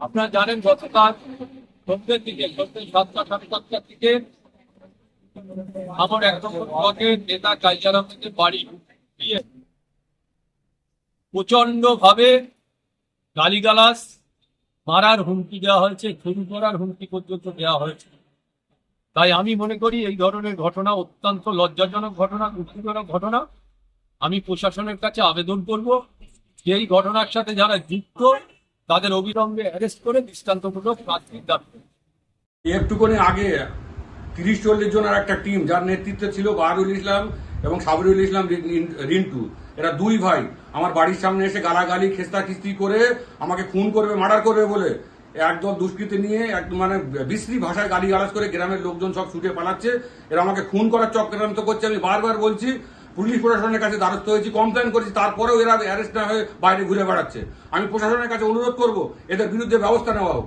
আপনারা জানেন গতকাল সন্ধ্যের দিকে সন্ধ্যে সাতটা, সাড়ে সাতটার দিকে আমার এক নম্বর ব্লকের নেতা কালচার বাড়ি প্রচণ্ড ভাবে গালিগালাস মারার হুমকি দেওয়া হয়েছে, খুন করার হুমকি পর্যন্ত দেওয়া হয়েছে। তাই আমি মনে করি এই ধরনের ঘটনা অত্যন্ত লজ্জাজনক ঘটনা, দুঃখজনক ঘটনা। আমি প্রশাসনের কাছে আবেদন করব যে এই ঘটনার সাথে যারা যুক্ত তাদের অবিলম্বে অ্যারেস্ট করে দৃষ্টান্তমূলক শাস্তির দাবি একটুখানি আগে তিরিশ চল্লিশ জনের একটা টিম যার নেতৃত্বে ছিল বাহারুল ইসলাম এবং সাবরুল ইসলাম রিন্টু। এরা দুই ভাই। আমার বাড়ির সামনে এসে গালাগালি খেস্তা খিস্তি করে আমাকে খুন করবে, মার্ডার করবে বলে একদল দুষ্কৃতি নিয়ে একদম মানে বিশ্রী ভাষায় গালি গালাজ করে গ্রামের লোকজন সব ছুটে পালাচ্ছে। এরা আমাকে খুন করার চক্রান্ত করছে। আমি বারবার বলছি পুলিশ প্রশাসনের কাছে দ্বারস্থ হয়েছি কমপ্লেন করেছি, তারপরেও এরা অ্যারেস্ট না হয়ে বাইরে ঘুরে বেড়াচ্ছে। আমি প্রশাসনের কাছে অনুরোধ করব, এদের বিরুদ্ধে ব্যবস্থা নেওয়া হোক।